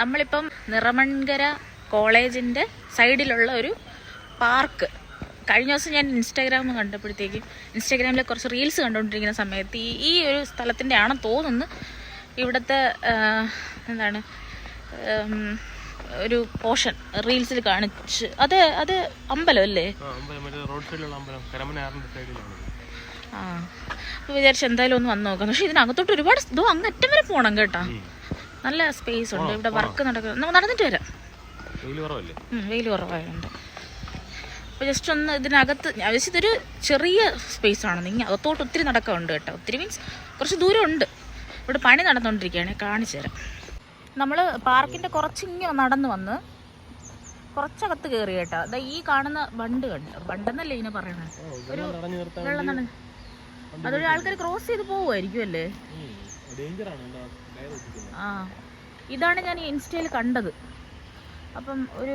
നമ്മളിപ്പം നിറമൺകര കോളേജിന്റെ സൈഡിലുള്ള ഒരു പാർക്ക്. കഴിഞ്ഞ ദിവസം ഞാൻ ഇൻസ്റ്റാഗ്രാം കണ്ടപ്പോഴത്തേക്കും ഇൻസ്റ്റാഗ്രാമിൽ കുറച്ച് റീൽസ് കണ്ടുകൊണ്ടിരിക്കുന്ന സമയത്ത് ഈ ഈ ഒരു സ്ഥലത്തിന്റെ ആണെന്ന് തോന്നുന്നു. ഇവിടുത്തെ എന്താണ് ഒരു പോർഷൻ റീൽസിൽ കാണിച്ച് അത് അത് അമ്പലം അല്ലേ? ആ വിചാരിച്ചു എന്തായാലും ഒന്ന് വന്ന് നോക്കാം. പക്ഷെ ഇതിനകത്തോട്ട് ഒരുപാട് ഇതോ അങ്ങ് അറ്റം വരെ പോകണം കേട്ടാ. നല്ല സ്പേസ് ഉണ്ട്. ഇവിടെ വർക്ക് നടക്കുന്നത് നമുക്ക് നടന്നിട്ട് വരാം. വെയിൽ കുറവായതുകൊണ്ട്. അപ്പോൾ ജസ്റ്റ് ഒന്ന് ഇതിനകത്ത് ജസ്റ്റ് ഇതൊരു ചെറിയ സ്പേസ് ആണ്. നിങ്ങൾ അകത്തോട്ട് ഒത്തിരി നടക്കമുണ്ട് കേട്ടോ. ഒത്തിരി മീൻസ് കുറച്ച് ദൂരം ഉണ്ട് ഇവിടെ പണി നടന്നുകൊണ്ടിരിക്കുകയാണ് കാണിച്ചു തരാം. നമ്മൾ പാർക്കിന്റെ കുറച്ചിങ്ങനെ നടന്ന് വന്ന് കുറച്ചകത്ത് കയറി കേട്ടോ. അതാ ഈ കാണുന്ന ബണ്ട് കണ്ട്. ബണ്ടെന്നല്ലേ ഇതിനെ പറയണത് ഒരു വെള്ളം നടന്ന് അതൊരു ആൾക്കാർ ക്രോസ് ചെയ്ത് പോവുമായിരിക്കും അല്ലേ ആ. ഇതാണ് ഞാൻ ഇൻസ്റ്റയിൽ കണ്ടത്. അപ്പം ഒരു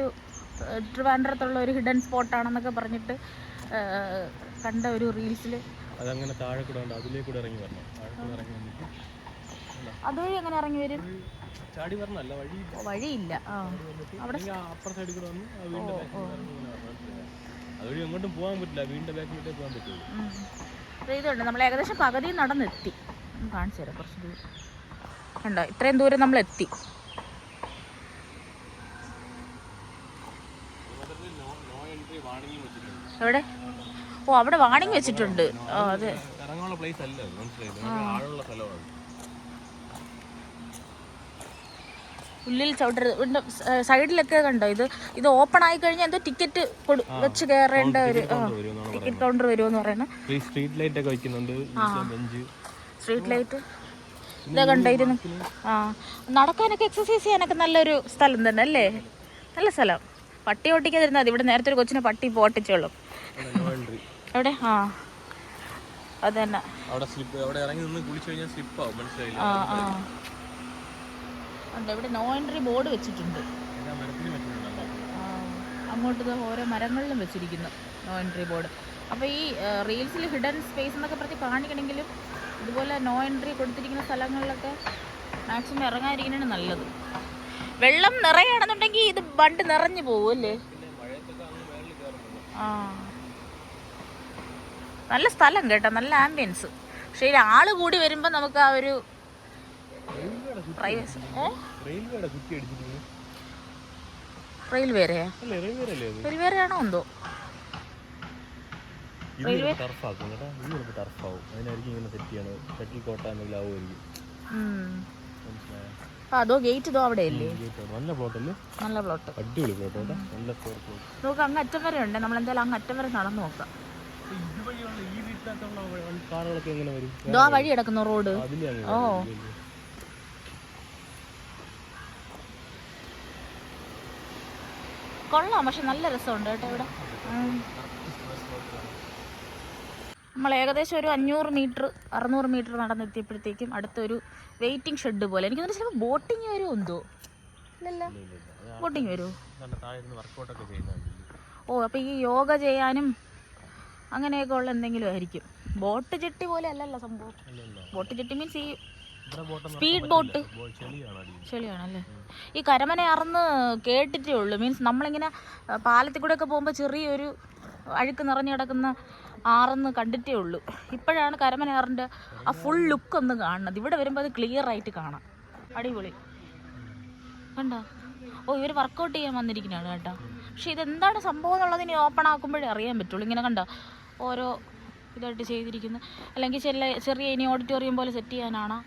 ട്രിവാൻഡ്രത്തുള്ള ഒരു ഹിഡൻ സ്പോട്ടാണെന്നൊക്കെ പറഞ്ഞിട്ട് കണ്ട ഒരു റീൽസിൽ അതങ്ങനെ താഴെ കൂടെ ഉണ്ട് അതിലേ കൂടെ ഇറങ്ങി വരണം. താഴെ കൂടെ ഇറങ്ങി വന്നിട്ട് അതുവഴി എങ്ങനെ ഇറങ്ങി വരും? ചാടി വരണല്ല വഴി വഴിയില്ല. അവിടെ അപ്പുറ സൈഡിൽ കൂടെ വന്ന് വീണ്ടും. അതുവഴി എങ്ങോട്ടും പോകാൻ പറ്റില്ല. വീണ്ടും ബാക്കിലോട്ടേ പോകാൻ പറ്റുള്ളൂ. ഇതുണ്ട്. നമ്മൾ ഏകദേശം പകുതി നടന്നെത്തി. കാണിച്ചു തരാം കുറച്ച് ദൂരം. കണ്ടോ? ഇത്രയും ദൂരം നമ്മൾ എത്തി. എവിടെ? ഓ അവിടെ വാണിംഗ് വെച്ചിട്ടുണ്ട്. അതെ. ഉള്ളിൽ ചവിട്ടരുത്. സൈഡിലൊക്കെ കണ്ടോ? ഇത് ഇത് ഓപ്പൺ ആയി കഴിഞ്ഞാൽ എന്തോ ടിക്കറ്റ് കൊടു വെച്ച് കയറേണ്ട ഒരു ടിക്കറ്റ് കൗണ്ടർ വരുമെന്ന് പറയുന്നത്. സ്ട്രീറ്റ് ലൈറ്റ് ഒക്കെ വെക്കുന്നുണ്ട് സ്ട്രീറ്റ് ലൈറ്റ് ഇതാ കണ്ടായിരുന്നു. ആ നടക്കാനൊക്കെ എക്സസൈസ് ചെയ്യാനൊക്കെ നല്ലൊരു സ്ഥലം തന്നെ അല്ലേ? നല്ല സ്ഥലം. പട്ടി ഓട്ടിക്കാതിരുന്നാൽ ഇവിടെ നേരത്തെ ഒരു കൊച്ചിനെ പട്ടി പോട്ടിച്ചോളും. എവിടെ? ആ. അത് തന്നെ. അവിടെ സ്ലിപ്പ് അവിടെ ഇറങ്ങി നിന്ന് കുളിച്ചു കഴിഞ്ഞാൽ സ്ലിപ്പ് ആവും മനസ്സിലായില്ല? ആ ആ. ഉണ്ട് ഇവിടെ നോ എൻട്രി ബോർഡ് വെച്ചിട്ടുണ്ട്. അങ്ങോട്ട് ഓരോ മരങ്ങളിലും വെച്ചിരിക്കുന്നു നോ എൻട്രി ബോർഡ് അപ്പോൾ ഈ റീൽസിൽ ഹിഡൻ സ്പേസ് എന്നൊക്കെ പറഞ്ഞ് കാണിക്കണമെങ്കിലും ഇതുപോലെ നോ എൻട്രി കൊടുത്തിരിക്കുന്ന സ്ഥലങ്ങളിലൊക്കെ മാക്സിമം ഇറങ്ങാതിരിക്കുന്നതാണ് നല്ലത്. വെള്ളം നിറയുകയാണെന്നുണ്ടെങ്കിൽ ഇത് ബണ്ട് നിറഞ്ഞു പോകും അല്ലേ? ആ. നല്ല സ്ഥലം കേട്ടോ നല്ല ആംബിയൻസ് പക്ഷേ ഇതിൽ ആൾ കൂടി വരുമ്പോൾ നമുക്ക് ആ ഒരു പ്രൈവസി റെയിൽവേരെയാ അല്ലേ റെയിൽവേ ആണോ റെയിൽവേരെയാണോ എന്തോ? ഇത് ടർഫാക്കും കേട്ടോ. ഇത് ചിലപ്പോൾ ടർഫാവും അതിനായിരിക്കും ഇങ്ങനെ സെറ്റ് ചെയ്യണത്. ഷട്ടിൽ കോട്ട ആവുമായിരിക്കും. ആ അതോ ഗേറ്റ് ഇതോ അവിടെ. അല്ലേ നല്ല പ്ലോട്ടല്ലേ നല്ല പ്ലോട്ട് അടിപൊളി പ്ലോട്ട് നല്ല സ്കോർ പ്ലോട്ട് നമുക്ക് അങ്ങ് അറ്റം വരെ ഉണ്ട്. നമ്മൾ എന്തായാലും അങ്ങ് അറ്റം വരെ നടന്നു നോക്കാം. ഇതോ ആ വഴി കിടക്കുന്നു റോഡ്. ഓ. കൊള്ളാം. പക്ഷെ നല്ല രസമുണ്ട് കേട്ടോ ഇവിടെ. നമ്മൾ ഏകദേശം ഒരു അഞ്ഞൂറ് മീറ്റർ അറുന്നൂറ് മീറ്റർ നടന്നെത്തിയപ്പോഴത്തേക്കും അടുത്തൊരു വെയിറ്റിംഗ് ഷെഡ് പോലെ. എനിക്ക് തോന്നുന്നു ചിലപ്പോൾ ബോട്ടിങ് വരുമോ എന്തോ? ബോട്ടിംഗ് ഇല്ല, ഇല്ല, ഇല്ല. അത് ബോട്ടിങ് വരുമോ ഓ അപ്പോൾ ഈ യോഗ ചെയ്യാനും അങ്ങനെയൊക്കെ ഉള്ള എന്തെങ്കിലും ആയിരിക്കും. ബോട്ട് ജെട്ടി പോലെ അല്ലല്ലോ സംഭവം. ബോട്ട് ജെട്ടി മീൻസ് ഈ സ്പീഡ് ബോട്ട് ചെളിയാണല്ലേ? ചെളിയാണ് ഈ കരമന അറന്ന് കേട്ടിട്ടേ ഉള്ളൂ. മീൻസ് നമ്മളിങ്ങനെ പാലത്തിൽ കൂടെ ഒക്കെ പോകുമ്പോൾ ചെറിയൊരു അഴുക്ക് നിറഞ്ഞു കിടക്കുന്ന ആറെന്ന് കണ്ടിട്ടേ ഉള്ളൂ. ഇപ്പോഴാണ് കരമനയാറിന്റെ ആ ഫുൾ ലുക്ക് ഒന്ന് കാണുന്നത്. ഇവിടെ വരുമ്പോൾ അത് ക്ലിയർ ആയിട്ട് കാണാം. അടിപൊളി. കണ്ടോ? ഓ ഇവർ വർക്കൗട്ട് ചെയ്യാൻ വന്നിരിക്കുന്നതാണ് കേട്ടോ. പക്ഷെ ഇതെന്താണ് സംഭവം എന്നുള്ളത് ഇനി ഓപ്പൺ ആക്കുമ്പോഴേ അറിയാൻ പറ്റുള്ളൂ. ഇങ്ങനെ കണ്ടോ? ഓരോ ഇതായിട്ട് ചെയ്തിരിക്കുന്നു. അല്ലെങ്കിൽ ചെറിയ ചെറിയ ഇനി ഓഡിറ്റോറിയം പോലെ സെറ്റ് ചെയ്യാനാണോ?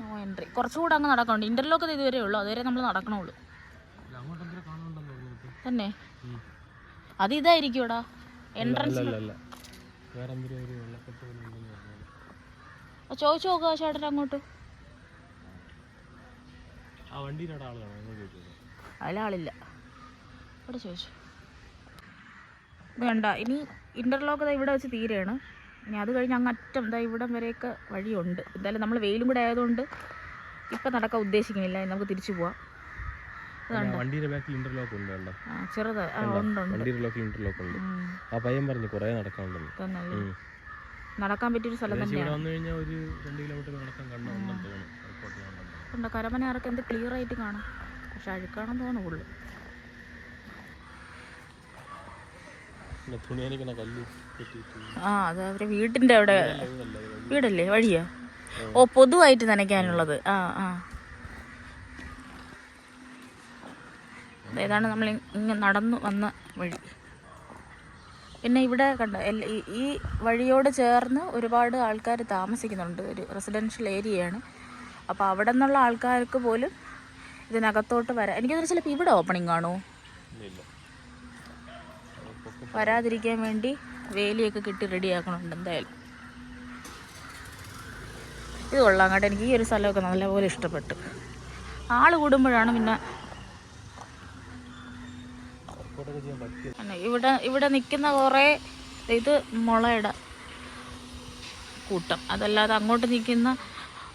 നോ എൻട്രി കുറച്ചുകൂടെ അങ്ങ് നടക്കണുണ്ട്. ഇന്റർലോക്ക് ഇതുവരെ ഉള്ളൂ. അതുവരെ നമ്മൾ നടക്കണുള്ളൂ ഇത് അങ്ങോട്ട് എന്തെങ്കിലും കാണുന്നുണ്ടെന്ന് തോന്നുന്നു തന്നെ. അത് ഇതായിരിക്കൂടാ എൻട്രൻസ് ചോദിച്ചു നോക്കുക ചേട്ടൻ അങ്ങോട്ട്. അതിലാളില്ല ഇവിടെ ചോദിച്ചു. വേണ്ട ഇനി ഇന്റർലോക്ക് ഇവിടെ വെച്ച് തീരെയാണ്. ഇനി അത് കഴിഞ്ഞ് അങ്ങ് അറ്റം ഇതാ ഇവിടം വരെയൊക്കെ വഴിയുണ്ട്. എന്തായാലും നമ്മൾ വെയിലും കൂടെ ആയതുകൊണ്ട് ഇപ്പം നടക്കാൻ ഉദ്ദേശിക്കുന്നില്ല നമുക്ക് തിരിച്ചു പോവാം. വണ്ടിയുടെ ബാക്കിൽ ഇന്റർലോക്ക് ഉണ്ട് കണ്ടോ? ചെറുത്. വണ്ടിയുടെ ഇന്റർലോക്ക് ഉണ്ട്. ആ പയ്യൻ പറഞ്ഞു കുറേ നടക്കാനുണ്ടെന്ന്. നടക്കാൻ പറ്റിയൊരു സ്ഥലം ഏകദേശം ഇവിടെ തന്നെയാണ് വന്നു കഴിഞ്ഞാൽ ഒരു രണ്ട് കിലോമീറ്റർ നടക്കാൻ തോന്നുന്നു. എന്ത് ക്ലിയർ ആയിട്ട് കാണാം. പക്ഷെ അഴുക്കാണെന്ന് തോന്നുള്ളൂ ആ അത് അവരെ വീട്ടിന്റെ അവിടെ വീടല്ലേ? വഴിയാ? ഓ പൊതുവായിട്ട് നനയ്ക്കാനുള്ളത്. ആ ആ. ഏതാണ് നമ്മൾ ഇങ്ങനെ നടന്നു വന്ന വഴി. പിന്നെ ഇവിടെ കണ്ട ഈ- വഴിയോട് ചേർന്ന് ഒരുപാട് ആൾക്കാർ താമസിക്കുന്നുണ്ട്. ഒരു റെസിഡൻഷ്യൽ ഏരിയയാണ് അപ്പോൾ അവിടെ നിന്നുള്ള ആൾക്കാർക്ക് പോലും ഇതിനകത്തോട്ട് വരാം. എനിക്കതൊരു ചിലപ്പോൾ ഇവിടെ ഓപ്പണിംഗ് ഇല്ല വരാതിരിക്കാൻ വേണ്ടി വേലിയൊക്കെ കെട്ടി റെഡിയാക്കണുണ്ട് എന്തായാലും. ഇത് കൊള്ളാം കേട്ടോ. എനിക്ക് ഈ ഒരു സ്ഥലമൊക്കെ നല്ലപോലെ ഇഷ്ടപ്പെട്ടു. ആൾ കൂടുമ്പോഴാണ് പിന്നെ വർക്കൗട്ടൊക്കെ ചെയ്യാൻ പറ്റിയ ഇവിടെ ഇവിടെ നിൽക്കുന്ന കുറേ ഇത് മുളയുടെ കൂട്ടം. അതല്ലാതെ അങ്ങോട്ട് നിൽക്കുന്ന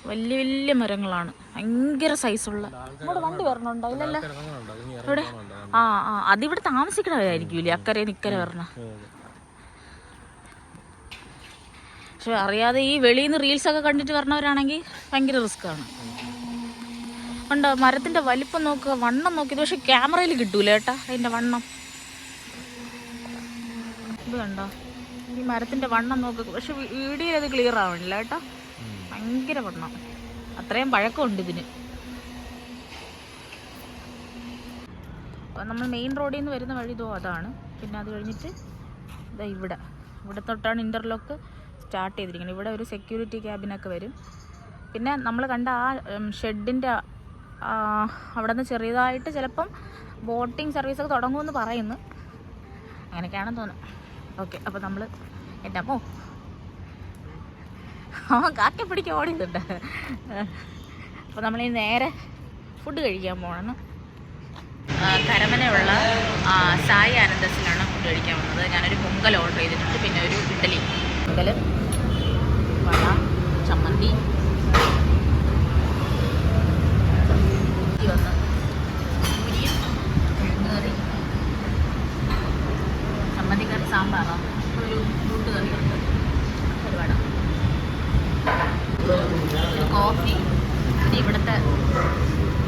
വലിയ വലിയ മരങ്ങളാണ്. ഭയങ്കര സൈസുള്ള ഇവിടെ വണ്ടി വരണുണ്ടോ? ഇല്ലല്ലോ ഇവിടെ ആ ആ. അതിവിടെ താമസിക്കണവരായിരിക്കൂലേ അക്കരെ നിക്കരെ വരണ. പക്ഷെ അറിയാതെ ഈ വെളിയിൽ നിന്ന് റീൽസ് ഒക്കെ കണ്ടിട്ട് വരണവരാണെങ്കിൽ ഭയങ്കര റിസ്ക് ആണ്. ഉണ്ടോ മരത്തിന്റെ വലിപ്പം നോക്കുക വണ്ണം നോക്കി പക്ഷെ ക്യാമറയിൽ കിട്ടൂല ഏട്ടാ അതിന്റെ വണ്ണം. ഇത് കണ്ടോ? ഈ മരത്തിന്റെ വണ്ണം നോക്കുക. പക്ഷെ വീഡിയോ അത് ക്ലിയർ ആവണില്ല ഏട്ടാ ഭയങ്കര വണ്ണം. അത്രയും പഴക്കമുണ്ട് ഇതിന്. നമ്മൾ മെയിൻ റോഡിൽ നിന്ന് വരുന്ന വഴി ഇതോ അതാണ്. പിന്നെ അത് കഴിഞ്ഞിട്ട് ഇതാ ഇവിടെ. ഇവിടെ തൊട്ടാണ് ഇന്റർലോക്ക് സ്റ്റാർട്ട് ചെയ്തിരിക്കുന്നത്. ഇവിടെ ഒരു സെക്യൂരിറ്റി ക്യാബിനൊക്കെ വരും. പിന്നെ നമ്മൾ കണ്ട ആ ഷെഡിന്റെ അവിടെ നിന്ന് ചെറിയതായിട്ട് ചിലപ്പം ബോട്ടിംഗ് സർവീസൊക്കെ തുടങ്ങുമെന്ന് പറയുന്നു. അങ്ങനെയൊക്കെയാണെന്ന് തോന്നുന്നു ഓക്കെ അപ്പോൾ നമ്മൾ എന്റെ അമ്മോ ആ കാക്ക പിടിക്കാൻ ഓടിയതുണ്ട്. അപ്പോൾ നമ്മൾ ഈ നേരെ ഫുഡ് കഴിക്കാൻ പോകണം കരമനയുള്ള സായി ആനന്ദസിലാണ് ഫുഡ് കഴിക്കാൻ വന്നത്. ഞാനൊരു പൊങ്കൽ ഓർഡർ ചെയ്തിട്ടുണ്ട്. പിന്നെ ഒരു ഇഡ്ഡലി. പൊങ്കൽ വട ചമ്മന്തി ഈ വന്ന് പൂരിയും കറി ചമ്മന്തി കറി സാമ്പാറാണ് ഒരു ഫ്രൂട്ട് കറിയുണ്ട് ഒരു വട ഒരു കോഫി പിന്നെ ഇവിടുത്തെ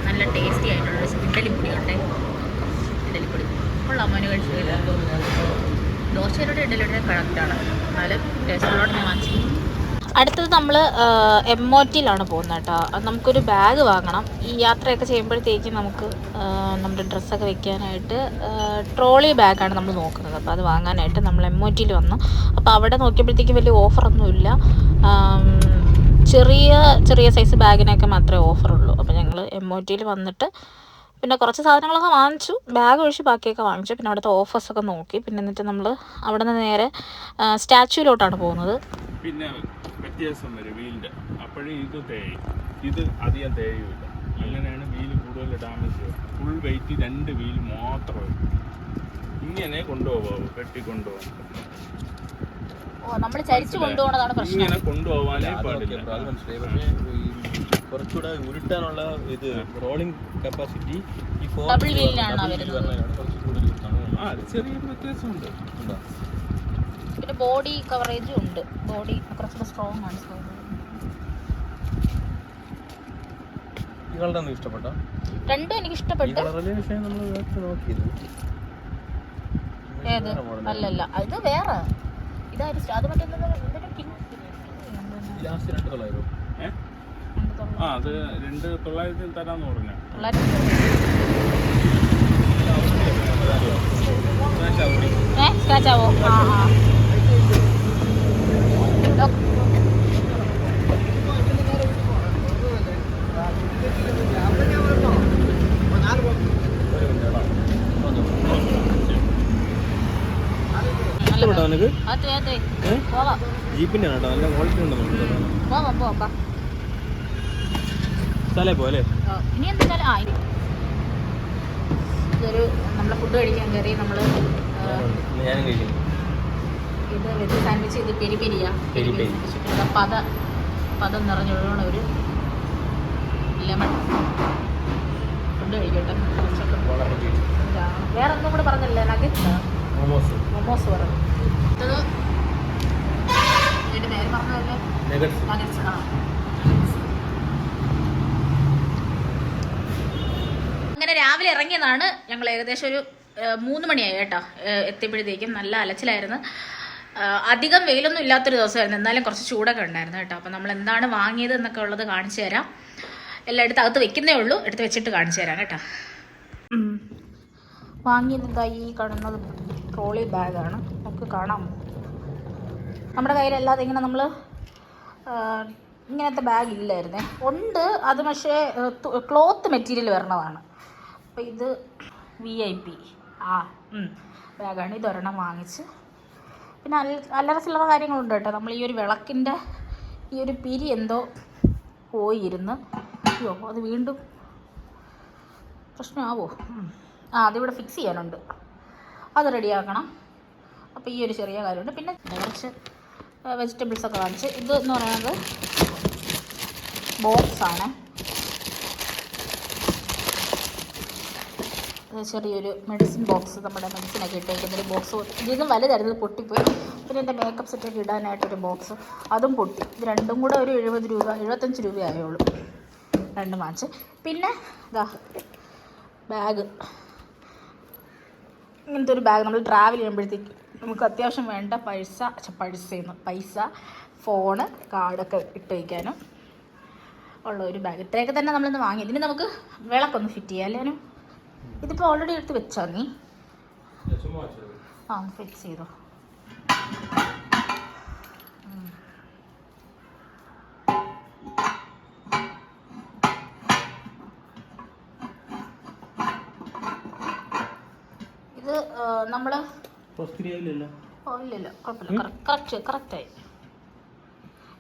നല്ല ടേസ്റ്റി ആയിട്ടുള്ള ഒരു ഇഡ്ഡലിപ്പൊടി ഉണ്ട് ഇഡ്ഡലിപ്പൊടി കൊള്ളാം മോന് കഴിച്ചില്ല ദോശയുടെ ഇഡ്ഡലിയുടെ കറക്റ്റാണ് എന്നാലും ടേസ്റ്റിലോട്ട് ഞാൻ വാങ്ങിച്ചു അടുത്തത് നമ്മൾ എം ഒ ടിയിലാണ് പോകുന്നത് കേട്ടോ. നമുക്കൊരു ബാഗ് വാങ്ങണം. ഈ യാത്രയൊക്കെ ചെയ്യുമ്പോഴത്തേക്കും നമുക്ക് നമ്മുടെ ഡ്രസ്സൊക്കെ വെക്കാനായിട്ട് ട്രോളി ബാഗാണ് നമ്മൾ നോക്കുന്നത്. അപ്പോൾ അത് വാങ്ങാനായിട്ട് നമ്മൾ എം ഒ ടിയിൽ വന്നു. അപ്പോൾ അവിടെ നോക്കിയപ്പോഴത്തേക്കും വലിയ ഓഫറൊന്നുമില്ല ചെറിയ ചെറിയ സൈസ് ബാഗിനൊക്കെ മാത്രമേ ഓഫറുള്ളൂ അപ്പോൾ ഞങ്ങൾ എം ഒ ടിയിൽ വന്നിട്ട് പിന്നെ കുറച്ച് സാധനങ്ങളൊക്കെ വാങ്ങിച്ചു. ബാഗ് ഒഴിച്ച് ബാക്കിയൊക്കെ വാങ്ങിച്ചു. പിന്നെ അവിടുത്തെ ഓഫേഴ്സൊക്കെ നോക്കി. പിന്നെ എന്നിട്ട് നമ്മൾ അവിടെ നിന്ന് നേരെ സ്റ്റാച്യൂലോട്ടാണ് പോകുന്നത്. പിന്നെ വ്യത്യാസം വരും വീലിന്റെ അപ്പോഴും ഇത് തേയും. ഇത് അധികം തേയുമില്ല അങ്ങനെയാണ് വീൽ കൂടുതൽ ഡാമേജ് ഫുൾ വെയിറ്റ് രണ്ട് വീൽ മാത്രമേ ഇങ്ങനെ കൊണ്ടുപോകാവൂ കെട്ടി കൊണ്ടുപോകാം ഓ നമ്മൾ ചരിച്ചു കൊണ്ടുപോകണതാണ് പ്രശ്നം. ഇങ്ങനെ കൊണ്ടുപോകാനേ പാടില്ല. അത് മനസ്സിലായി പക്ഷേ ഈ കുറച്ചുകൂടെ ഉരുട്ടാനുള്ള ഇത് റോളിംഗ് കപ്പാസിറ്റി ഈ ഫോർ ചെറിയൊരു വ്യത്യാസമുണ്ട്. ഉണ്ടോ? ബോഡി കവറേജും ഉണ്ട്. ബോഡി കുറച്ചുകൂടെ സ്ട്രോങ് ആണ്. ഈ ഇഷ്ടപ്പെട്ട? രണ്ടും എനിക്ക് ഇഷ്ടപ്പെട്ടു. ഏത്? അല്ലല്ല ഇത് വേറെ. ഇതായിരുന്നു അത് മറ്റേ അത് തൊള്ളായിരത്തി തരാന്ന് പറഞ്ഞു. തൊള്ളായിരത്തി- ഏ? സ്ക്രാച്ച് ആവോ? ആ ആ ഡോക്- ഇഷ്ടപ്പെട്ടോ നിനക്ക് അത് അത് ഏ? പോവാം ജീപ്പിന്റെ കേട്ടോ നല്ല ക്വാളിറ്റി ഉണ്ട്. സ്ഥലേ പോലെ ഇനി എന്തായാലും ആ ഇതൊരു നമ്മളെ ഫുഡ് കഴിക്കാൻ കയറി നമ്മൾ ഞാനും കഴിക്കുന്നു ഇത് വെജ് സാൻഡ്വിച്ച് ഇത് പെരി പെരിയാ. പെരി പെരി. പത പദം നിറഞ്ഞൊഴുകണ ഒരു ലെമൺ ഫുഡ് കഴിക്കട്ടെ. വേറെ ഒന്നും കൂടെ പറഞ്ഞല്ലേ? നഗറ്റ്സ് മോമോസ് മൊമോസ് പറഞ്ഞു പേര് പറഞ്ഞതല്ലേ നെഗറ്റ്സ് ആ. അങ്ങനെ രാവിലെ ഇറങ്ങിയതാണ് ഞങ്ങൾ ഏകദേശം ഒരു മൂന്ന് മണിയായി കേട്ടോ. എത്തിയപ്പോഴത്തേക്കും നല്ല അലച്ചിലായിരുന്നു. അധികം വെയിലൊന്നും ഇല്ലാത്തൊരു ദിവസമായിരുന്നു. എന്നാലും കുറച്ച് ചൂടൊക്കെ ഉണ്ടായിരുന്നു കേട്ടോ. അപ്പം നമ്മൾ എന്താണ് വാങ്ങിയത് എന്നൊക്കെ ഉള്ളത് കാണിച്ചു തരാം. എല്ലാം എടുത്ത് അകത്ത് വെക്കുന്നേ ഉള്ളൂ. എടുത്ത് വെച്ചിട്ട് കാണിച്ചു തരാം കേട്ടോ. വാങ്ങിയത് എന്താ ഈ കാണുന്നത് ട്രോളി ബാഗാണ്. നമുക്ക് കാണാം. നമ്മുടെ കയ്യിലല്ലാതെ ഇങ്ങനെ നമ്മൾ ഇങ്ങനത്തെ ബാഗ് ഇല്ലായിരുന്നേ. ഉണ്ട്. അത് പക്ഷേ ക്ലോത്ത് മെറ്റീരിയൽ വരണതാണ്. അപ്പോൾ ഇത് വി ഐ പി ആ ബാഗാണ് ഇതൊരെണ്ണം വാങ്ങിച്ച് പിന്നെ അല്ല അല്ലറ ചില്ലറ കാര്യങ്ങളുണ്ട് കേട്ടോ. നമ്മൾ ഈ ഒരു വിളക്കിന്റെ ഈ ഒരു പിരി എന്തോ പോയിരുന്ന്. അയ്യോ അത് വീണ്ടും പ്രശ്നമാവോ. ആ അതിവിടെ ഫിക്സ് ചെയ്യാനുണ്ട്. അത് റെഡിയാക്കണം. അപ്പോൾ ഈ ഒരു ചെറിയ കാര്യമുണ്ട്. പിന്നെ കുറച്ച് വെജിറ്റബിൾസൊക്കെ കാണിച്ച് ഇത് എന്ന് പറയുന്നത് ബോക്സാണ് ചെറിയൊരു മെഡിസിൻ ബോക്സ് നമ്മുടെ മെഡിസിനൊക്കെ ഇട്ടേക്കുന്ന ഒരു ബോക്സ് ഇതും വലുതായിരുന്നു പൊട്ടിപ്പോയി. പിന്നെ എന്റെ മേക്കപ്പ് സെറ്റൊക്കെ ഇടാനായിട്ടൊരു ബോക്സ് അതും പൊട്ടി. ഇത് രണ്ടും കൂടെ ഒരു എഴുപത് രൂപ എഴുപത്തഞ്ച് രൂപയായുള്ളൂ രണ്ട് മാച്ച് പിന്നെ ഇതാ ബാഗ് ഇങ്ങനത്തെ ഒരു ബാഗ് നമ്മൾ ട്രാവൽ ചെയ്യുമ്പോഴത്തേക്ക് നമുക്ക് അത്യാവശ്യം വേണ്ട പൈസ പൈസയെന്ന് പൈസ ഫോണ് കാർഡൊക്കെ ഇട്ട് വയ്ക്കാനും ഉള്ള ഒരു ബാഗ് ഇത്രയൊക്കെ തന്നെ നമ്മളിന്ന് വാങ്ങി. ഇതിന് നമുക്ക് വിളക്കൊന്ന് ഫിറ്റ് ചെയ്യാം അല്ലേനും ഇതിപ്പോൾ ഓൾറെഡി എടുത്ത് വെച്ചോ നീ. ആ ഫിക്സ് ചെയ്തോ. ഇത് നമ്മൾ ഇല്ലില്ല. കുഴപ്പമില്ല. കറക്റ്റ് കറക്റ്റായി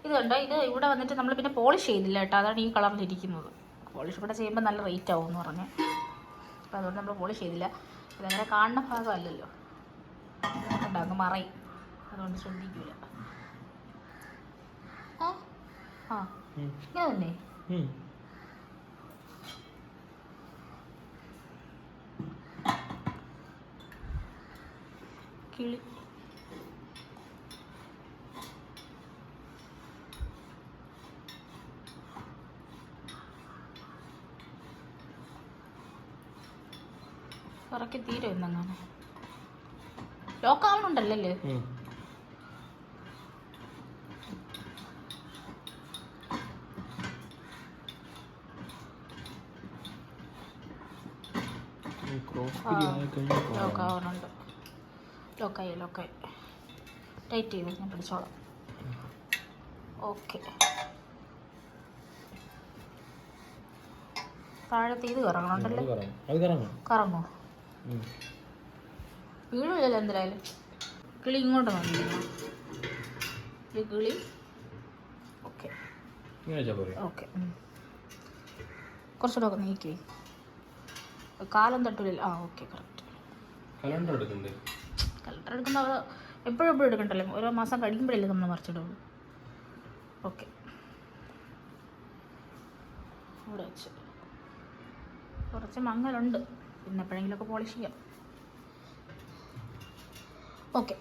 ഇത് കണ്ടോ? ഇത് ഇവിടെ വന്നിട്ട് നമ്മൾ പിന്നെ പോളിഷ് ചെയ്തില്ല കേട്ടോ. അതാണ് ഈ കളറിലിരിക്കുന്നത് പോളിഷ് ഇവിടെ ചെയ്യുമ്പോൾ നല്ല റേറ്റ് ആവും എന്ന് പറഞ്ഞു. അപ്പോൾ അതുകൊണ്ട് നമ്മൾ പോളിഷ് ചെയ്തില്ല. അതങ്ങനെ കാണുന്ന ഭാഗമല്ലല്ലോ. ഉണ്ടാകും മറയും. അതുകൊണ്ട് ശ്രദ്ധിക്കൂല. ആ? ഇങ്ങനെ തന്നെ? കിളി ഇറക്കി തീരും എന്നങ്ങനെ ലോക്കാവുന്നുണ്ടല്ലേ ലോക്കാവുന്നുണ്ട് ലോക്കായി ലോക്കായി. ടൈറ്റ് ചെയ്ത് ഞാൻ പിടിച്ചോളാം. ഓക്കെ കറങ്ങണുണ്ടല്ലേ? അത് കറങ്ങോ. വീഴില്ലല്ലോ എന്തായാലും കിളി ഇങ്ങോട്ട് വന്നിരുന്നു ഈ കിളി. ഓക്കെ. ഓക്കെ. കുറച്ചുകൂടെ ഒക്കെ നീക്കി. കാലം തട്ടില്ല ആ ഓക്കെ കറക്റ്റ് കലണ്ടർ എടുക്കണ്ടേ? കലണ്ടർ എടുക്കുമ്പോൾ എപ്പോഴും എപ്പോഴും എടുക്കണ്ടല്ലോ. ഓരോ മാസം കഴിയുമ്പോഴല്ലേ നമ്മൾ മറിച്ചിടുള്ളൂ. ഓക്കെ. ഇവിടെ വെച്ച്. കുറച്ച് മങ്ങലുണ്ട്. പിന്നെ എപ്പോഴെങ്കിലുമൊക്കെ പോളിഷ് ചെയ്യാം. ഓക്കെ